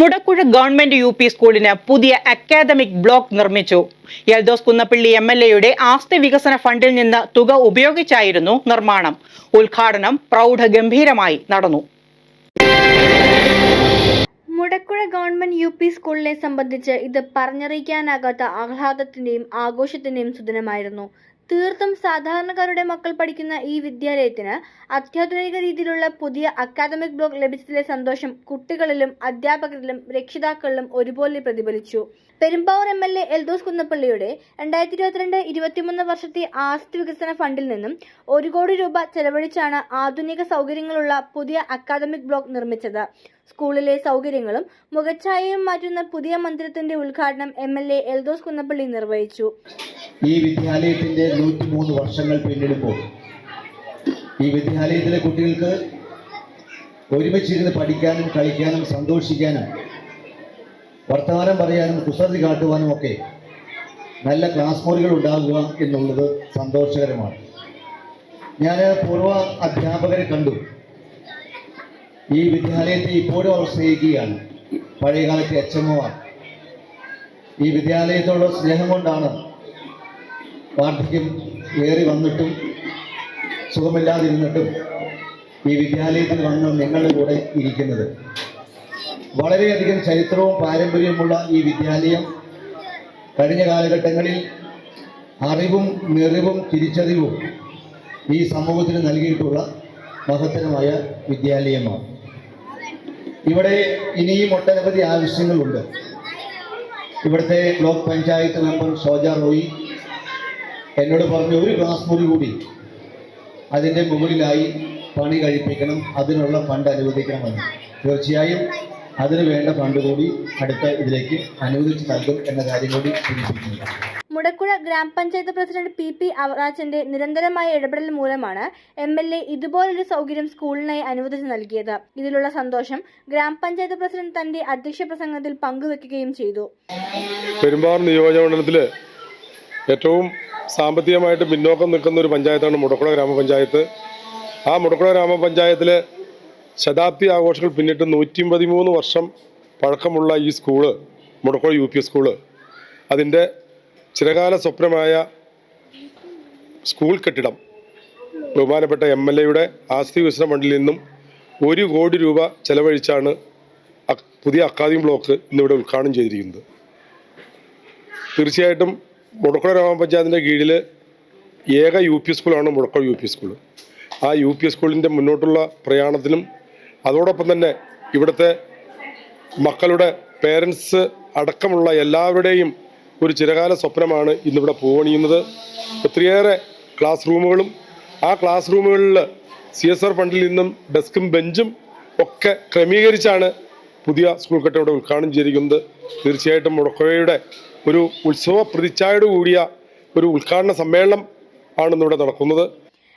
Mudakkuzha government U P സ്കൂളിന് പുതിയ academic block നിർമ്മിച്ചു. എൽദോസ് കുന്നപ്പള്ളി എം എൽ എയുടെ ആസ്തി വികസന ഫണ്ടിൽ നിന്ന് തുക ഉപയോഗിച്ചായിരുന്നു നിർമ്മാണം. ഉദ്ഘാടനം പ്രൗഢഗംഭീരമായി നടന്നു. മുടക്കുഴ ഗവൺമെന്റ് യു പി സ്കൂളിനെ സംബന്ധിച്ച് ഇത് പറഞ്ഞറിയിക്കാനാകാത്ത ആഹ്ലാദത്തിന്റെയും ആഘോഷത്തിന്റെയും സുദിനമായിരുന്നു. തീർത്തും സാധാരണക്കാരുടെ മക്കൾ പഠിക്കുന്ന ഈ വിദ്യാലയത്തിന് അത്യാധുനിക രീതിയിലുള്ള പുതിയ അക്കാദമിക് ബ്ലോക്ക് ലഭിച്ചതിലെ സന്തോഷം കുട്ടികളിലും അധ്യാപകരിലും രക്ഷിതാക്കളിലും ഒരുപോലെ പ്രതിഫലിച്ചു. Perumbavoor M L A Eldhose കുന്നപ്പള്ളിയുടെ രണ്ടായിരത്തി ഇരുപത്തിരണ്ട് ഇരുപത്തിമൂന്ന് വർഷത്തെ ആസ്തി വികസന ഫണ്ടിൽ നിന്നും ഒരു കോടി രൂപ ചെലവഴിച്ചാണ് ആധുനിക സൗകര്യങ്ങളുള്ള പുതിയ അക്കാദമിക് ബ്ലോക്ക് നിർമ്മിച്ചത്. സ്കൂളിലെ സൗകര്യങ്ങളും മുഖച്ഛായയും മാറ്റുന്ന പുതിയ മന്ദിരത്തിന്റെ ഉദ്ഘാടനം M L A Eldhose Kunnappilly നിർവഹിച്ചു. ഈ വിദ്യാലയത്തിന്റെ നൂറ്റി മൂന്ന് വർഷങ്ങൾ പിന്നിടുമ്പോൾ ഈ വിദ്യാലയത്തിലെ കുട്ടികൾക്ക് ഒരുമിച്ചിരുന്ന് പഠിക്കാനും കളിക്കാനും സന്തോഷിക്കാനും വർത്തമാനം പറയാനും കുസൃതി കാട്ടുവാനും ഒക്കെ നല്ല ക്ലാസ് മുറികൾ ഉണ്ടാകുക എന്നുള്ളത് സന്തോഷകരമാണ്. ഞാൻ പൂർവ അധ്യാപകരെ കണ്ടു. ഈ വിദ്യാലയത്തെ ഇപ്പോഴും അവർ സ്നേഹിക്കുകയാണ് പഴയകാലത്തെ അച്ഛമ്മമാർ ഈ വിദ്യാലയത്തോടുള്ള സ്നേഹം കൊണ്ടാണ് വാർദ്ധക്യം ഏറി വന്നിട്ടും സുഖമില്ലാതിരുന്നിട്ടും ഈ വിദ്യാലയത്തിൽ വന്ന് നിങ്ങളുടെ കൂടെ ഇരിക്കുന്നത്. വളരെയധികം ചരിത്രവും പാരമ്പര്യവുമുള്ള ഈ വിദ്യാലയം കഴിഞ്ഞ കാലഘട്ടങ്ങളിൽ അറിവും നിറിവും തിരിച്ചറിവും ഈ സമൂഹത്തിന് നൽകിയിട്ടുള്ള മഹത്തരമായ വിദ്യാലയമാണ്. ഇവിടെ ഇനിയും ഒട്ടനവധി ആവശ്യങ്ങളുണ്ട്. ഇവിടുത്തെ ബ്ലോക്ക് പഞ്ചായത്ത് മെമ്പർ ഷോജ റോയി എന്നോട് പറഞ്ഞു ഒരു ക്ലാസ് മുറി കൂടി അതിന്റെ മുകളിലായി പണി കഴിപ്പിക്കണം അതിനുള്ള ഫണ്ട് അനുവദിക്കണമെന്ന്. തീർച്ചയായും അതിന് വേണ്ട ഫണ്ട് കൂടി അടുത്ത ഇതിലേക്ക് അനുവദിച്ച് നൽകും എന്ന കാര്യം കൂടി സൂചിപ്പിക്കുന്നു. മുടക്കുഴ ഗ്രാമപഞ്ചായത്ത് പ്രസിഡന്റ് പി പി അവറാച്ചന്റെ നിരന്തരമായ ഇടപെടൽ മൂലമാണ് എം എൽ എ ഇതുപോലൊരു സൗകര്യം സ്കൂളിനായി അനുവദിച്ചു നൽകിയത്. ഇതിലുള്ള സന്തോഷം ഗ്രാമപഞ്ചായത്ത് പ്രസിഡന്റ് തന്റെ അധ്യക്ഷ പ്രസംഗത്തിൽ പങ്കുവെക്കുകയും ചെയ്തു. പെരുമ്പാവൂർ നിയോജകമണ്ഡലത്തിൽ ഏറ്റവും സാമ്പത്തികമായിട്ട് പിന്നോക്കം നിൽക്കുന്ന ഒരു പഞ്ചായത്താണ് മുടക്കുള ഗ്രാമപഞ്ചായത്ത്. ആ മുടക്കുള ഗ്രാമപഞ്ചായത്തിലെ ശതാബ്ദി ആഘോഷങ്ങൾ പിന്നിട്ട് നൂറ്റി പതിമൂന്ന് വർഷം പഴക്കമുള്ള ഈ school Mudakkuzha U P school. അതിന്റെ ചിരകാല സ്വപ്നമായ സ്കൂൾ കെട്ടിടം. ബഹുമാനപ്പെട്ട എം എൽ എയുടെ ആസ്തി വികസന ഫണ്ടിൽ നിന്നും ഒരു കോടി രൂപ ചെലവഴിച്ചാണ് പുതിയ അക്കാദമി ബ്ലോക്ക് ഇന്നിവിടെ ഉദ്ഘാടനം ചെയ്തിരിക്കുന്നത്. തീർച്ചയായിട്ടും മുടക്കുഴ ഗ്രാമപഞ്ചായത്തിന്റെ കീഴിൽ ഏക യു പി സ്കൂളാണ് മുടക്കുഴ യു പി സ്കൂൾ ആ യു പി സ്കൂളിന്റെ മുന്നോട്ടുള്ള പ്രയാണത്തിനും അതോടൊപ്പം തന്നെ ഇവിടുത്തെ മക്കളുടെ പേരൻസ് അടക്കമുള്ള എല്ലാവരുടെയും ഒരു ചിരകാല സ്വപ്നമാണ് ഇന്നിവിടെ പൂവണിയുന്നത്. ഒത്തിരിയേറെ ക്ലാസ് റൂമുകളും ആ ക്ലാസ് റൂമുകളിൽ സി എസ് ആർ ഫണ്ടിൽ നിന്നും ഡെസ്കും ബെഞ്ചും ഒക്കെ ക്രമീകരിച്ചാണ് പുതിയ സ്കൂൾ കെട്ടിട ഉദ്ഘാടനം ചെയ്തിരിക്കുന്നത്. തീർച്ചയായിട്ടും മുടക്കുഴയുടെ ഒരു ഉത്സവ പ്രതിച്ഛായോട് കൂടിയ ഒരു ഉദ്ഘാടന സമ്മേളനം ആണ് ഇന്നിവിടെ നടക്കുന്നത്.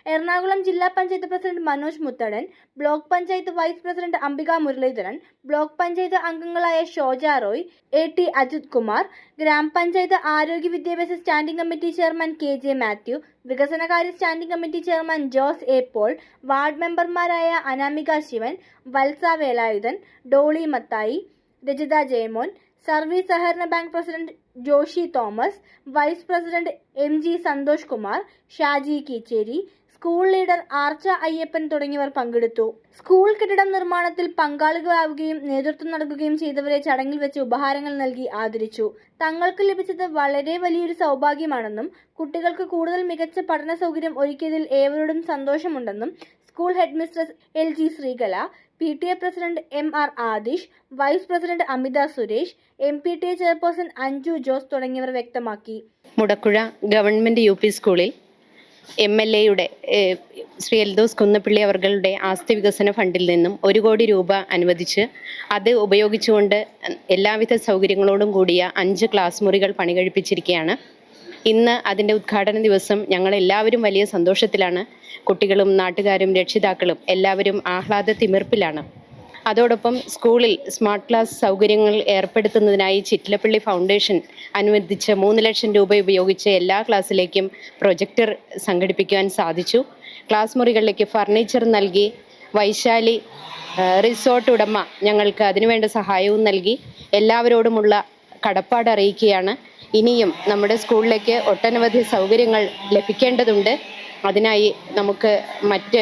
എറണാകുളം ജില്ലാ panchayat president Manoj Muthedan block panchayat vice president Ambika Muraleedharan block panchayat അംഗങ്ങളായ ഷോജ റോയ് എ ടി അജിത് കുമാർ ഗ്രാമപഞ്ചായത്ത് ആരോഗ്യ വിദ്യാഭ്യാസ standing committee chairman K J Mathew വികസനകാര്യ standing committee chairman Jose A Paul ward മെമ്പർമാരായ അനാമിക ശിവൻ വത്സ വേലായുധൻ ഡോളി മത്തായി രജിത ജയമോൻ സർവീസ് സഹകരണ bank president Joshy Thomas vice president M G Santhosh Kumar Shaji Keecheri school leader Archa Ayyappan തുടങ്ങിയവർ പങ്കെടുത്തു. School കെട്ടിടം നിർമ്മാണത്തിൽ പങ്കാളികളാവുകയും നേതൃത്വം നൽകുകയും ചെയ്തവരെ ചടങ്ങിൽ വെച്ച് ഉപഹാരങ്ങൾ നൽകി ആദരിച്ചു. തങ്ങൾക്ക് ലഭിച്ചത് വളരെ വലിയൊരു സൗഭാഗ്യമാണെന്നും കുട്ടികൾക്ക് കൂടുതൽ മികച്ച പഠന സൗകര്യം ഒരുക്കിയതിൽ ഏവരോടും സന്തോഷമുണ്ടെന്നും school headmistress L G Sreekala P T A president M R Adhish vice president Amitha Suresh M P T A chairperson Anju Jose തുടങ്ങിയവർ വ്യക്തമാക്കി. മുടക്കുഴ ഗവൺമെന്റ് യു സ്കൂളിൽ എം എൽ എയുടെ ശ്രീ എൽദോസ് കുന്നപ്പിള്ളി അവർകളുടെ ആസ്തി വികസന ഫണ്ടിൽ നിന്നും ഒരു കോടി രൂപ അനുവദിച്ച് അത് ഉപയോഗിച്ചുകൊണ്ട് എല്ലാവിധ സൗകര്യങ്ങളോടും കൂടിയ അഞ്ച് ക്ലാസ് മുറികൾ പണികഴിപ്പിച്ചിരിക്കുകയാണ്. ഇന്ന് അതിന്റെ ഉദ്ഘാടന ദിവസം ഞങ്ങൾ എല്ലാവരും വലിയ സന്തോഷത്തിലാണ്. കുട്ടികളും നാട്ടുകാരും രക്ഷിതാക്കളും എല്ലാവരും ആഹ്ലാദ തിമിർപ്പിലാണ് അതോടൊപ്പം സ്കൂളിൽ സ്മാർട്ട് ക്ലാസ് സൗകര്യങ്ങൾ ഏർപ്പെടുത്തുന്നതിനായി ചിറ്റിലപ്പള്ളി ഫൗണ്ടേഷൻ അനുവദിച്ച മൂന്ന് ലക്ഷം രൂപ ഉപയോഗിച്ച് എല്ലാ ക്ലാസ്സിലേക്കും പ്രൊജക്ടർ സംഘടിപ്പിക്കുവാൻ സാധിച്ചു. ക്ലാസ് മുറികളിലേക്ക് ഫർണിച്ചർ നൽകി. വൈശാലി റിസോർട്ട് ഉടമ ഞങ്ങൾക്ക് അതിനുവേണ്ട സഹായവും നൽകി. എല്ലാവരോടുമുള്ള കടപ്പാട് അറിയിക്കുകയാണ്. ഇനിയും നമ്മുടെ സ്കൂളിലേക്ക് ഒട്ടനവധി സൗകര്യങ്ങൾ ലഭിക്കേണ്ടതുണ്ട്. അതിനായി നമുക്ക് മറ്റ്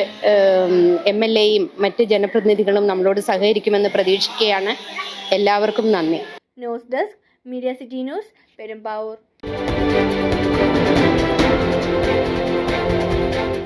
എം എൽ എയും മറ്റ് ജനപ്രതിനിധികളും നമ്മളോട് സഹകരിക്കുമെന്ന് പ്രതീക്ഷിക്കുകയാണ്. എല്ലാവർക്കും നന്ദി. News desk media city news Perumbavoor.